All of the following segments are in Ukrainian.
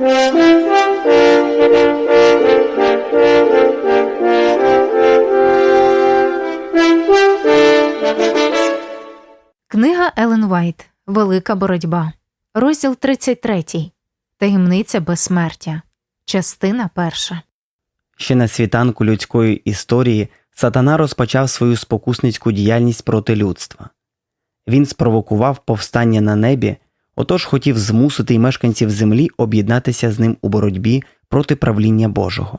Книга Елен Вайт Велика боротьба. Розділ 33. Таємниця безсмертя. Частина перша. Ще на світанку людської історії сатана розпочав свою спокусницьку діяльність проти людства. Він спровокував повстання на небі, отож хотів змусити й мешканців землі об'єднатися з ним у боротьбі проти правління Божого.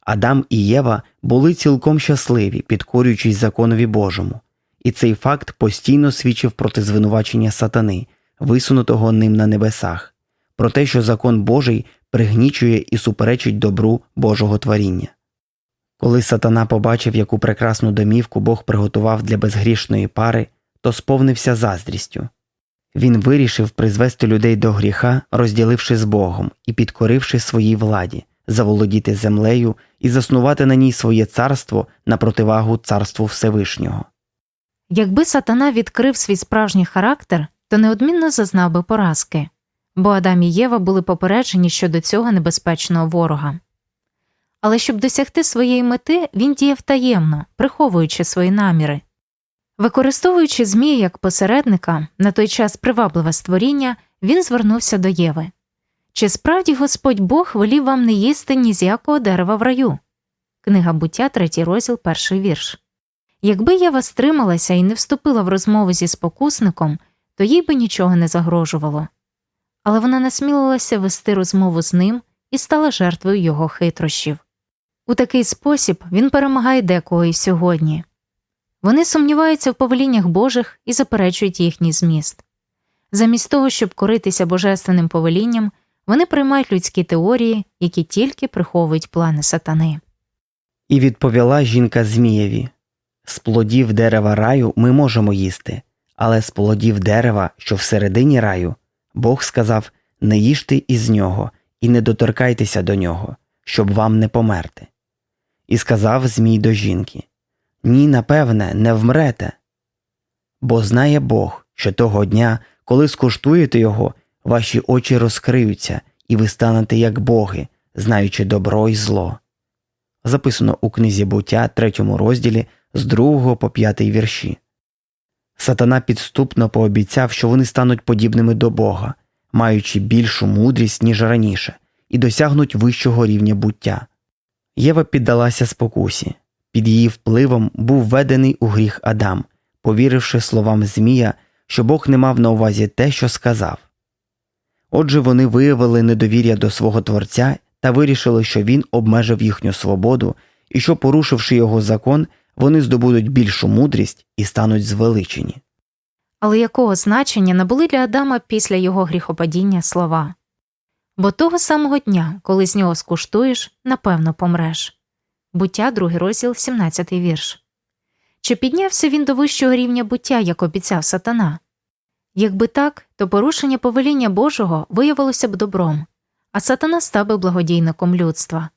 Адам і Єва були цілком щасливі, підкорюючись законові Божому, і цей факт постійно свідчив проти звинувачення сатани, висунутого ним на небесах, про те, що закон Божий пригнічує і суперечить добру Божого творіння. Коли сатана побачив, яку прекрасну домівку Бог приготував для безгрішної пари, то сповнився заздрістю. Він вирішив призвести людей до гріха, розділивши з Богом і підкоривши своїй владі, заволодіти землею і заснувати на ній своє царство на противагу царству Всевишнього. Якби сатана відкрив свій справжній характер, то неодмінно зазнав би поразки, бо Адам і Єва були попереджені щодо цього небезпечного ворога. Але щоб досягти своєї мети, він діяв таємно, приховуючи свої наміри. Використовуючи Змія як посередника, на той час привабливе створіння, він звернувся до Єви. Чи справді Господь Бог велів вам не їсти ні з якого дерева в раю? Книга буття, третій розділ, перший вірш. Якби Єва стрималася і не вступила в розмову зі спокусником, то їй би нічого не загрожувало. Але вона насмілилася вести розмову з ним і стала жертвою його хитрощів. У такий спосіб він перемагає декого і сьогодні. Вони сумніваються в повеліннях Божих і заперечують їхній зміст. Замість того, щоб коритися божественним повелінням, вони приймають людські теорії, які тільки приховують плани сатани. І відповіла жінка Змієві З плодів дерева раю ми можемо їсти, але з плодів дерева, що всередині раю, Бог сказав не їжте із нього і не доторкайтеся до нього, щоб вам не померти. І сказав Змій до жінки Ні, напевне, не вмрете. Бо знає Бог, що того дня, коли скуштуєте його, ваші очі розкриються, і ви станете як боги, знаючи добро і зло. Записано у книзі буття, третьому розділі з 2 по 5 вірші. Сатана підступно пообіцяв, що вони стануть подібними до Бога, маючи більшу мудрість, ніж раніше, і досягнуть вищого рівня буття. Єва піддалася спокусі. Під її впливом був введений у гріх Адам, повіривши словам Змія, що Бог не мав на увазі те, що сказав. Отже, вони виявили недовір'я до свого Творця та вирішили, що він обмежив їхню свободу і що, порушивши його закон, вони здобудуть більшу мудрість і стануть звеличені. Але якого значення набули для Адама після його гріхопадіння слова? Бо того самого дня, коли з нього скуштуєш, напевно помреш. Буття, другий розділ, 17 вірш. Чи піднявся він до вищого рівня буття, як обіцяв сатана? Якби так, то порушення повеління Божого виявилося б добром, а сатана став би благодійником людства.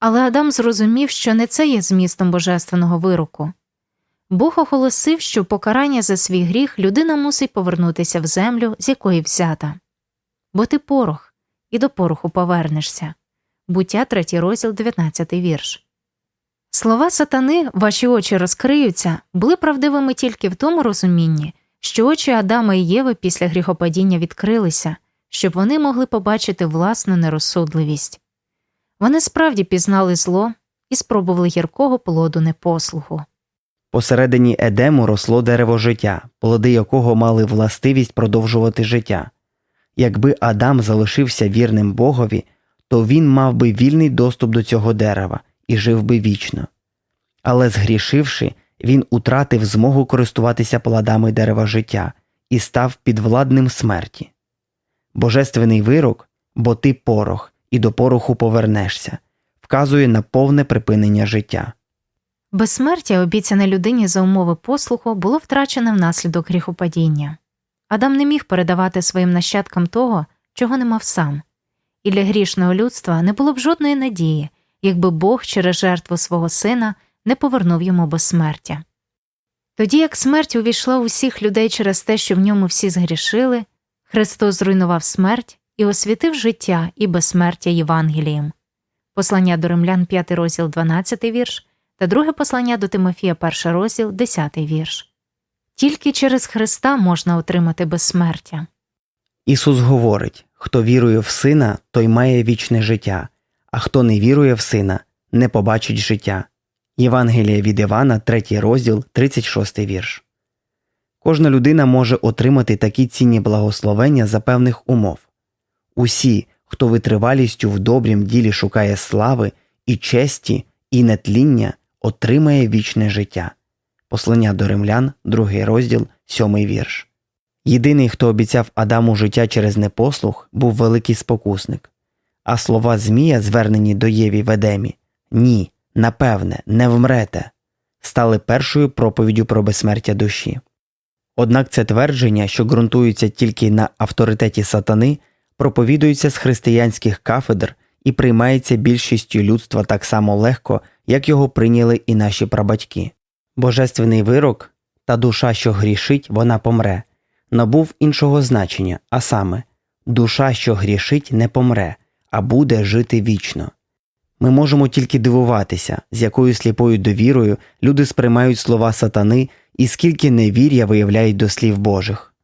Але Адам зрозумів, що не це є змістом божественного вироку. Бог оголосив, що покарання за свій гріх людина мусить повернутися в землю, з якої взята. Бо ти порох, і до пороху повернешся. Буття, третій розділ, 19 вірш. Слова сатани, ваші очі розкриються, були правдивими тільки в тому розумінні, що очі Адама і Єви після гріхопадіння відкрилися, щоб вони могли побачити власну нерозсудливість. Вони справді пізнали зло і спробували гіркого плоду непослуху. Посередині Едему росло дерево життя, плоди якого мали властивість продовжувати життя. Якби Адам залишився вірним Богові, то він мав би вільний доступ до цього дерева і жив би вічно. Але згрішивши, він утратив змогу користуватися плодами дерева життя і став підвладним смерті. Божественний вирок, бо ти порох, і до пороху повернешся, вказує на повне припинення життя. Безсмертя, обіцяне людині за умови послуху, було втрачене внаслідок гріхопадіння. Адам не міг передавати своїм нащадкам того, чого не мав сам, і для грішного людства не було б жодної надії, якби Бог через жертву свого сина не повернув йому безсмертя. Тоді як смерть увійшла у всіх людей через те, що в ньому всі згрішили, Христос зруйнував смерть і освітив життя і безсмертя Євангелієм. Послання до римлян 5 розділ 12 вірш та друге послання до Тимофія 1 розділ 10 вірш. Тільки через Христа можна отримати безсмертя. Ісус говорить хто вірує в Сина, той має вічне життя, а хто не вірує в Сина, не побачить життя. Євангелія від Івана, 3 розділ, 36 вірш. Кожна людина може отримати такі цінні благословення за певних умов. Усі, хто витривалістю в добрім ділі шукає слави і честі, і нетління, отримає вічне життя. Послання до римлян, 2 розділ, 7 вірш. Єдиний, хто обіцяв Адаму життя через непослух, був великий спокусник. А слова Змія, звернені до Єві в Едемі Ні, напевне, не вмрете, стали першою проповіддю про безсмертя душі. Однак це твердження, що ґрунтується тільки на авторитеті сатани, проповідується з християнських кафедр і приймається більшістю людства так само легко, як його прийняли і наші прабатьки. Божественний вирок та душа, що грішить, вона помре, набув іншого значення, а саме душа, що грішить, не помре, а буде жити вічно. Ми можемо тільки дивуватися, з якою сліпою довірою люди сприймають слова сатани і скільки невір'я виявляють до слів Божих.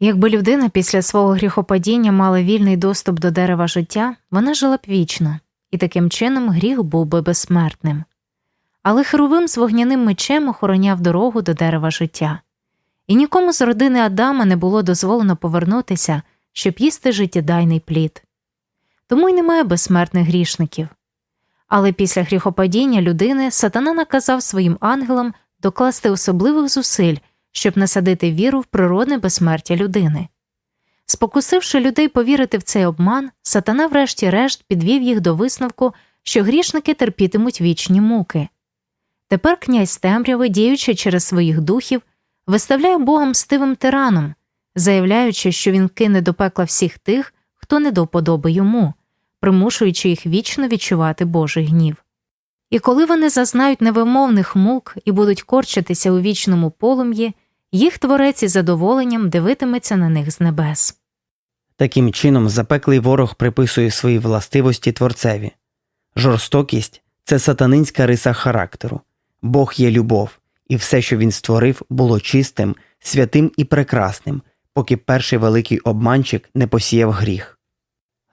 Якби людина після свого гріхопадіння мала вільний доступ до дерева життя, вона жила б вічно, і таким чином гріх був би безсмертним. Але херовим з вогняним мечем охороняв дорогу до дерева життя, і нікому з родини Адама не було дозволено повернутися, щоб їсти життєдайний плід. Тому й немає безсмертних грішників. Але після гріхопадіння людини сатана наказав своїм ангелам докласти особливих зусиль, щоб насадити віру в природне безсмертя людини. Спокусивши людей повірити в цей обман, сатана, врешті-решт, підвів їх до висновку, що грішники терпітимуть вічні муки. Тепер князь темряви, діючи через своїх духів, виставляє Бога мстивим тираном, заявляючи, що він кине до пекла всіх тих, хто не до вподоби йому, примушуючи їх вічно відчувати Божий гнів. І коли вони зазнають невимовних мук і будуть корчитися у вічному полум'ї, їх творець із задоволенням дивитиметься на них з небес. Таким чином, запеклий ворог приписує свої властивості творцеві. Жорстокість це сатанинська риса характеру. Бог є любов, і все, що він створив, було чистим, святим і прекрасним, поки перший великий обманчик не посіяв гріх.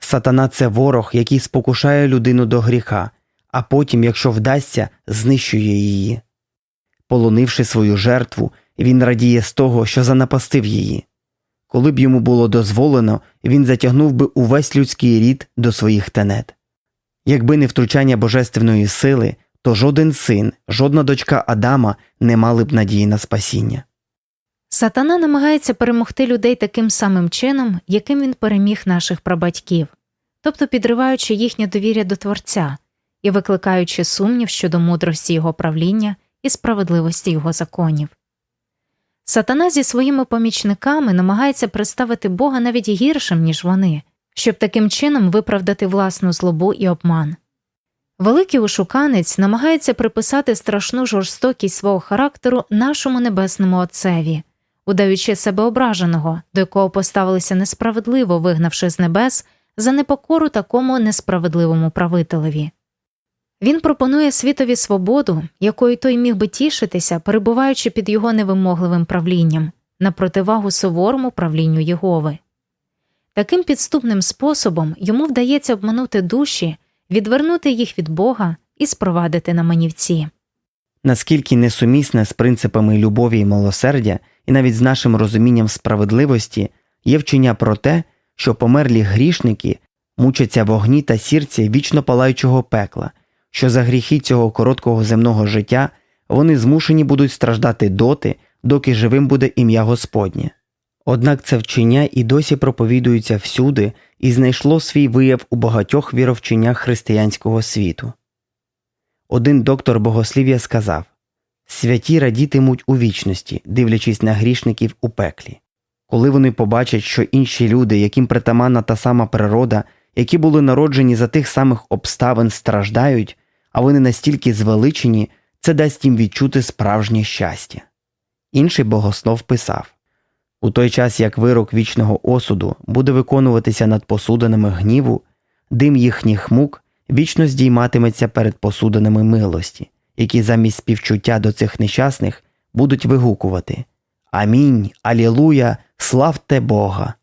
Сатана це ворог, який спокушає людину до гріха, а потім, якщо вдасться, знищує її. Полонивши свою жертву, він радіє з того, що занапастив її. Коли б йому було дозволено, він затягнув би увесь людський рід до своїх тенет. Якби не втручання божественної сили, то жоден син, жодна дочка Адама не мали б надії на спасіння. Сатана намагається перемогти людей таким самим чином, яким він переміг наших прабатьків, тобто підриваючи їхнє довір'я до Творця і викликаючи сумнів щодо мудрості його правління і справедливості його законів. Сатана зі своїми помічниками намагається представити Бога навіть гіршим, ніж вони, щоб таким чином виправдати власну злобу і обман. Великий ушуканець намагається приписати страшну жорстокість свого характеру нашому небесному Отцеві, удаючи себе ображеного, до якого поставилися несправедливо, вигнавши з небес за непокору такому несправедливому правителеві. Він пропонує світові свободу, якою той міг би тішитися, перебуваючи під його невимогливим правлінням, на противагу суворому правлінню Єгови. Таким підступним способом йому вдається обманути душі, відвернути їх від Бога і спровадити на манівці. Наскільки несумісне з принципами любові і милосердя, і навіть з нашим розумінням справедливості є вчення про те, що померлі грішники мучаться в огні та сірці вічно палаючого пекла, що за гріхи цього короткого земного життя вони змушені будуть страждати доти, доки живим буде ім'я Господнє. Однак це вчення і досі проповідується всюди і знайшло свій вияв у багатьох віровченнях християнського світу. Один доктор богослів'я сказав Святі радітимуть у вічності, дивлячись на грішників у пеклі. Коли вони побачать, що інші люди, яким притаманна та сама природа, які були народжені за тих самих обставин, страждають, а вони настільки звеличені, це дасть їм відчути справжнє щастя. Інший богослов писав У той час, як вирок вічного осуду буде виконуватися над посудинами гніву, дим їхніх мук вічно здійматиметься перед посудинами милості, які замість співчуття до цих нещасних будуть вигукувати Амінь, Алілуя, славте Бога.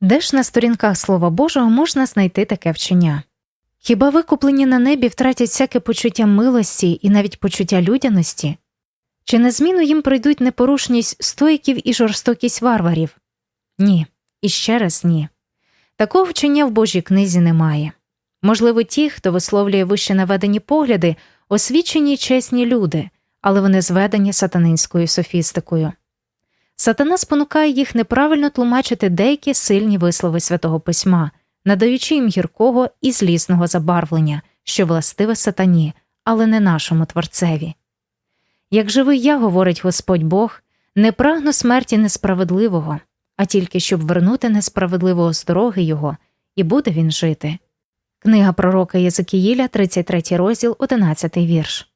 Де ж на сторінках Слова Божого можна знайти таке вчення? Хіба викуплені на небі втратять всяке почуття милості і навіть почуття людяності? Чи на зміну їм прийдуть непорушність стоїків і жорстокість варварів? Ні, і ще раз ні. Такого вчення в Божій книзі немає. Можливо, ті, хто висловлює вище наведені погляди, освічені й чесні люди, але вони зведені сатанинською софістикою. Сатана спонукає їх неправильно тлумачити деякі сильні вислови святого письма, надаючи їм гіркого і злісного забарвлення, що властиве сатані, але не нашому творцеві. Як живий я, говорить Господь Бог, не прагну смерті несправедливого, а тільки щоб вернути несправедливого з дороги його, і буде він жити. Книга пророка Єзекіїля, 33 розділ, 11 вірш.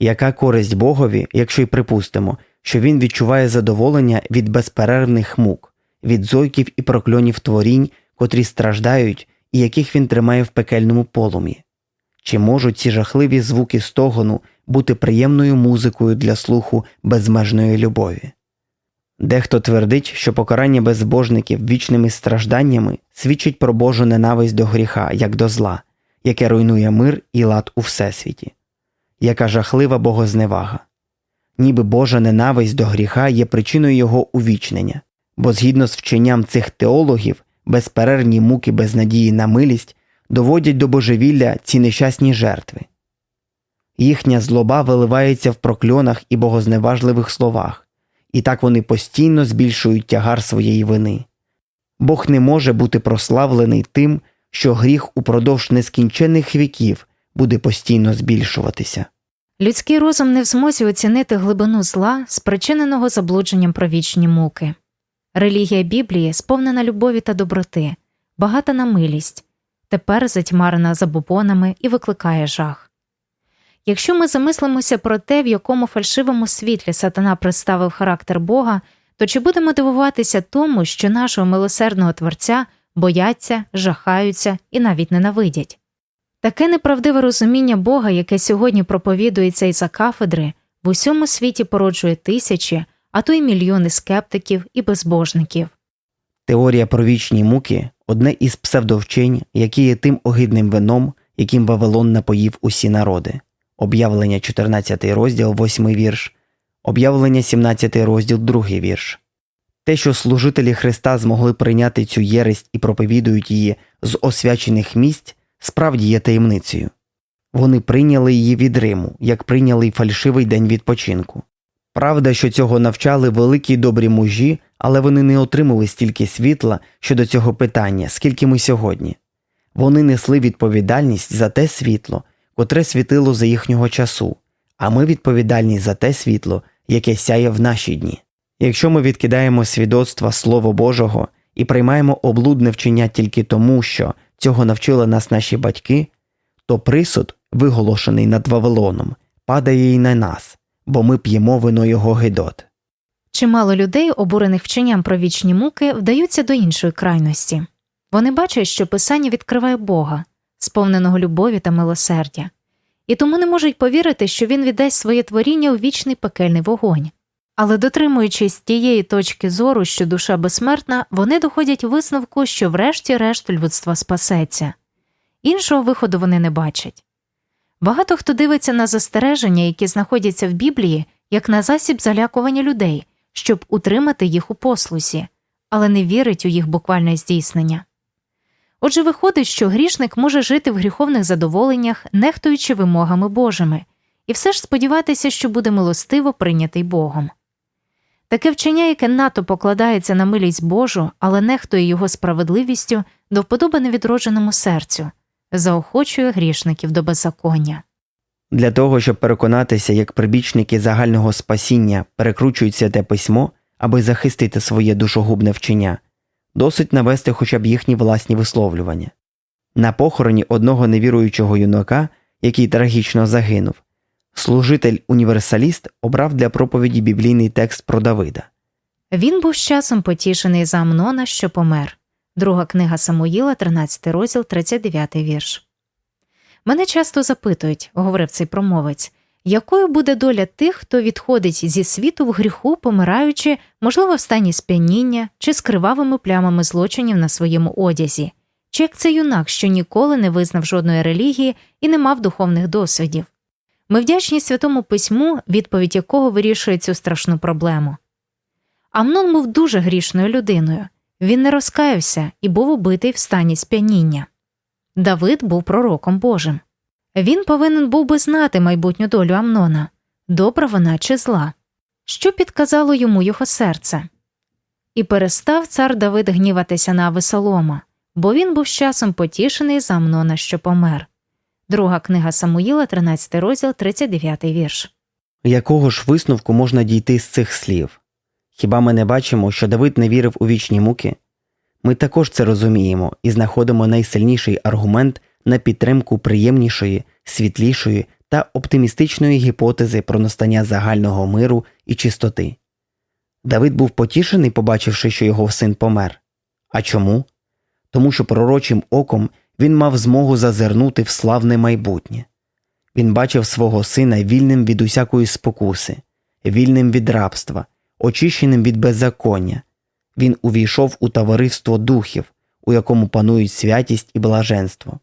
Яка користь Богові, якщо й припустимо, що він відчуває задоволення від безперервних мук, від зойків і прокльонів творінь, котрі страждають і яких він тримає в пекельному полум'ї? Чи можуть ці жахливі звуки стогону бути приємною музикою для слуху безмежної любові? Дехто твердить, що покарання безбожників вічними стражданнями свідчить про Божу ненависть до гріха, як до зла, яке руйнує мир і лад у всесвіті. Яка жахлива богозневага. Ніби Божа ненависть до гріха є причиною його увічнення, бо згідно з вченням цих теологів, безперервні муки без надії на милість доводять до божевілля ці нещасні жертви. Їхня злоба виливається в прокльонах і богозневажливих словах, і так вони постійно збільшують тягар своєї вини. Бог не може бути прославлений тим, що гріх упродовж нескінченних віків буде постійно збільшуватися. Людський розум не в змозі оцінити глибину зла, спричиненого заблудженням про вічні муки. Релігія Біблії сповнена любові та доброти, багата на милість, тепер затьмарена забобонами і викликає жах. Якщо ми замислимося про те, в якому фальшивому світлі сатана представив характер Бога, то чи будемо дивуватися тому, що нашого милосердного Творця бояться, жахаються і навіть ненавидять? Таке неправдиве розуміння Бога, яке сьогодні проповідується із за кафедри, в усьому світі породжує тисячі, а то й мільйони скептиків і безбожників. Теорія про вічні муки одне із псевдовчень, які є тим огидним вином, яким Вавилон напоїв усі народи. Об'явлення 14 розділ, 8 вірш, об'явлення 17 розділ, 2 вірш. Те, що служителі Христа змогли прийняти цю єресь і проповідують її з освячених місць, справді є таємницею. Вони прийняли її від Риму, як прийняли й фальшивий день відпочинку. Правда, що цього навчали великі добрі мужі, але вони не отримали стільки світла щодо цього питання, скільки ми сьогодні. Вони несли відповідальність за те світло, котре світило за їхнього часу, а ми відповідальні за те світло, яке сяє в наші дні. Якщо ми відкидаємо свідоцтва Слова Божого і приймаємо облудне вчення тільки тому, що цього навчили нас наші батьки, то присуд, виголошений над Вавилоном, падає й на нас, бо ми п'ємо вино його гидот. Чимало людей, обурених вченням про вічні муки, вдаються до іншої крайності. Вони бачать, що Писання відкриває Бога, сповненого любові та милосердя, і тому не можуть повірити, що він віддасть своє творіння у вічний пекельний вогонь. Але, дотримуючись тієї точки зору, що душа безсмертна, вони доходять висновку, що врешті-решт людство спасеться. Іншого виходу вони не бачать. Багато хто дивиться на застереження, які знаходяться в Біблії, як на засіб залякування людей, щоб утримати їх у послусі, але не вірить у їх буквальне здійснення. Отже, виходить, що грішник може жити в гріховних задоволеннях, нехтуючи вимогами Божими, і все ж сподіватися, що буде милостиво прийнятий Богом. Таке вчення, яке надто покладається на милість Божу, але нехтує його справедливістю, до вподоби невідродженому серцю, заохочує грішників до беззаконня. Для того, щоб переконатися, як прибічники загального спасіння перекручують святе письмо, аби захистити своє душогубне вчення, досить навести хоча б їхні власні висловлювання. На похороні одного невіруючого юнака, який трагічно загинув, служитель універсаліст обрав для проповіді біблійний текст про Давида. Він був з часом потішений за Амнона, що помер. Друга книга Самуїла, 13 розділ, 39 вірш. Мене часто запитують, говорив цей промовець, якою буде доля тих, хто відходить зі світу в гріху, помираючи, можливо, в стані сп'яніння чи з кривавими плямами злочинів на своєму одязі, чи як цей юнак, що ніколи не визнав жодної релігії і не мав духовних досвідів. Ми вдячні Святому Письму, відповідь якого вирішує цю страшну проблему. Амнон був дуже грішною людиною. Він не розкаявся і був убитий в стані сп'яніння. Давид був пророком Божим. Він повинен був би знати майбутню долю Амнона добра вона чи зла, що підказало йому його серце. І перестав цар Давид гніватися на Авесолома, бо він був часом потішений за Амнона, що помер. Друга книга Самуїла, 13 розділ, 39 вірш. Якого ж висновку можна дійти з цих слів? Хіба ми не бачимо, що Давид не вірив у вічні муки? Ми також це розуміємо і знаходимо найсильніший аргумент на підтримку приємнішої, світлішої та оптимістичної гіпотези про настання загального миру і чистоти. Давид був потішений, побачивши, що його син помер. А чому? Тому що пророчим оком він мав змогу зазирнути в славне майбутнє. Він бачив свого сина вільним від усякої спокуси, вільним від рабства, очищеним від беззаконня. Він увійшов у товариство духів, у якому панують святість і блаженство.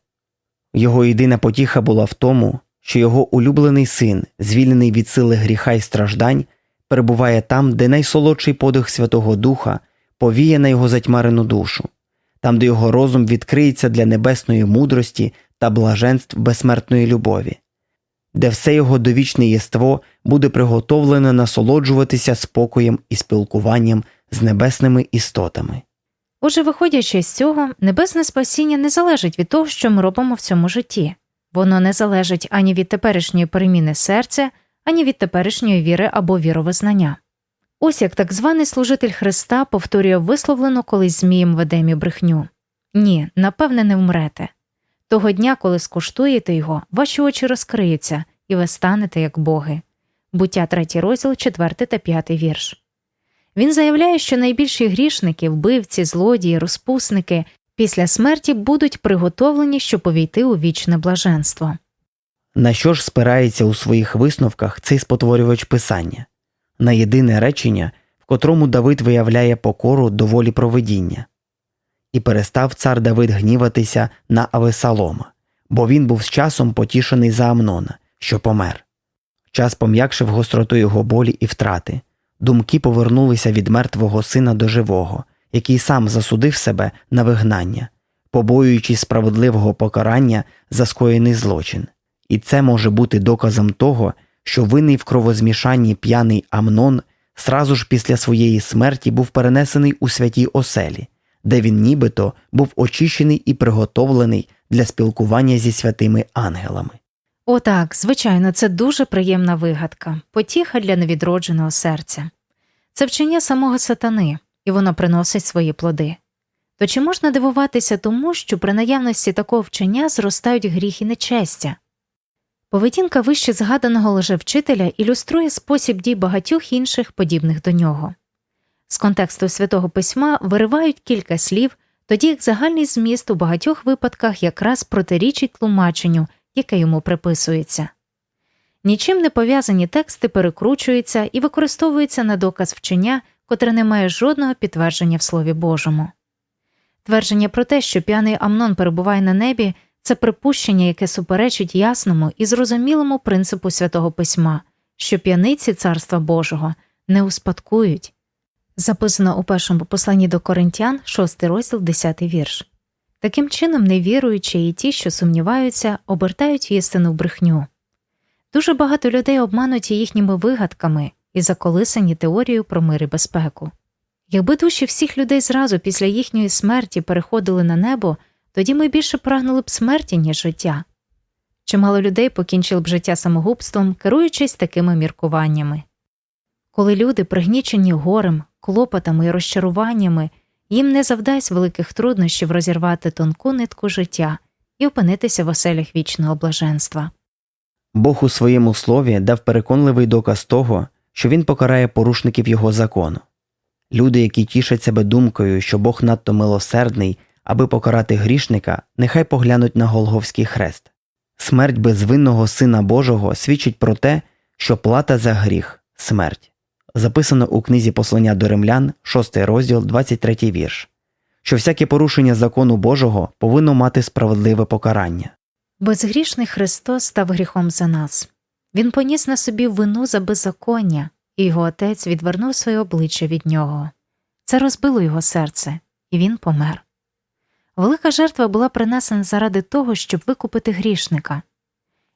Його єдина потіха була в тому, що його улюблений син, звільнений від сили гріха й страждань, перебуває там, де найсолодший подих Святого Духа повіє на його затьмарену душу, там, де його розум відкриється для небесної мудрості та блаженств безсмертної любові, де все його довічне єство буде приготовлене насолоджуватися спокоєм і спілкуванням з небесними істотами. Отже, виходячи з цього, небесне спасіння не залежить від того, що ми робимо в цьому житті. Воно не залежить ані від теперішньої переміни серця, ані від теперішньої віри або віровизнання. Ось як так званий служитель Христа повторює висловлену колись Змієм в Едемі брехню ні, напевне, не вмрете. Того дня, коли скуштуєте його, ваші очі розкриються, і ви станете як боги. Буття 3 розділ, 4 та 5 вірш. Він заявляє, що найбільші грішники, вбивці, злодії, розпусники після смерті будуть приготовлені, щоб увійти у вічне блаженство. На що ж спирається у своїх висновках цей спотворювач писання? На єдине речення, в котрому Давид виявляє покору до волі провидіння. І перестав цар Давид гніватися на Авесалома, бо він був з часом потішений за Амнона, що помер. Час пом'якшив гостроту його болі і втрати. Думки повернулися від мертвого сина до живого, який сам засудив себе на вигнання, побоюючись справедливого покарання за скоєний злочин. І це може бути доказом того, що винний в кровозмішанні п'яний Амнон сразу ж після своєї смерті був перенесений у святій оселі, де він нібито був очищений і приготовлений для спілкування зі святими ангелами. О, так, звичайно, це дуже приємна вигадка, потіха для невідродженого серця. Це вчення самого сатани, і воно приносить свої плоди. То чи можна дивуватися тому, що при наявності такого вчення зростають гріх і нечестя? Поведінка вище згаданого лжевчителя ілюструє спосіб дій багатьох інших подібних до нього. З контексту святого письма виривають кілька слів, тоді як загальний зміст у багатьох випадках якраз протирічить тлумаченню, яке йому приписується. Нічим не пов'язані тексти перекручуються і використовуються на доказ вчення, котре не має жодного підтвердження в Слові Божому. Твердження про те, що п'яний Амнон перебуває на небі, це припущення, яке суперечить ясному і зрозумілому принципу святого письма, що п'яниці Царства Божого не успадкують. Записано у першому посланні до Коринтян, 6 розділ, 10 вірш. Таким чином, невіруючі і ті, що сумніваються, обертають істину в брехню. Дуже багато людей обмануті їхніми вигадками і заколисані теорією про мир і безпеку. Якби душі всіх людей зразу після їхньої смерті переходили на небо, тоді ми більше прагнули б смерті, ніж життя. Чимало людей покінчили б життя самогубством, керуючись такими міркуваннями. Коли люди, пригнічені горем, клопотами і розчаруваннями, їм не завдасть великих труднощів розірвати тонку нитку життя і опинитися в оселях вічного блаженства. Бог у своєму слові дав переконливий доказ того, що він покарає порушників його закону. Люди, які тішать себе думкою, що Бог надто милосердний, аби покарати грішника, нехай поглянуть на Голговський хрест. Смерть безвинного Сина Божого свідчить про те, що плата за гріх смерть. Записано у книзі Послання до римлян, 6 розділ, 23 вірш, що всяке порушення закону Божого повинно мати справедливе покарання. Безгрішний Христос став гріхом за нас. Він поніс на собі вину за беззаконня, і його отець відвернув своє обличчя від нього. Це розбило його серце, і він помер. Велика жертва була принесена заради того, щоб викупити грішника.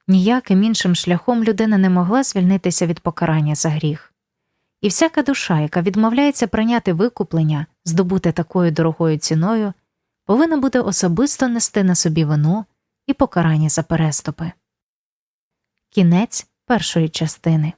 Ніяким іншим шляхом людина не могла звільнитися від покарання за гріх. І всяка душа, яка відмовляється прийняти викуплення, здобуте такою дорогою ціною, повинна буде особисто нести на собі вину і покарання за переступи. Кінець першої частини.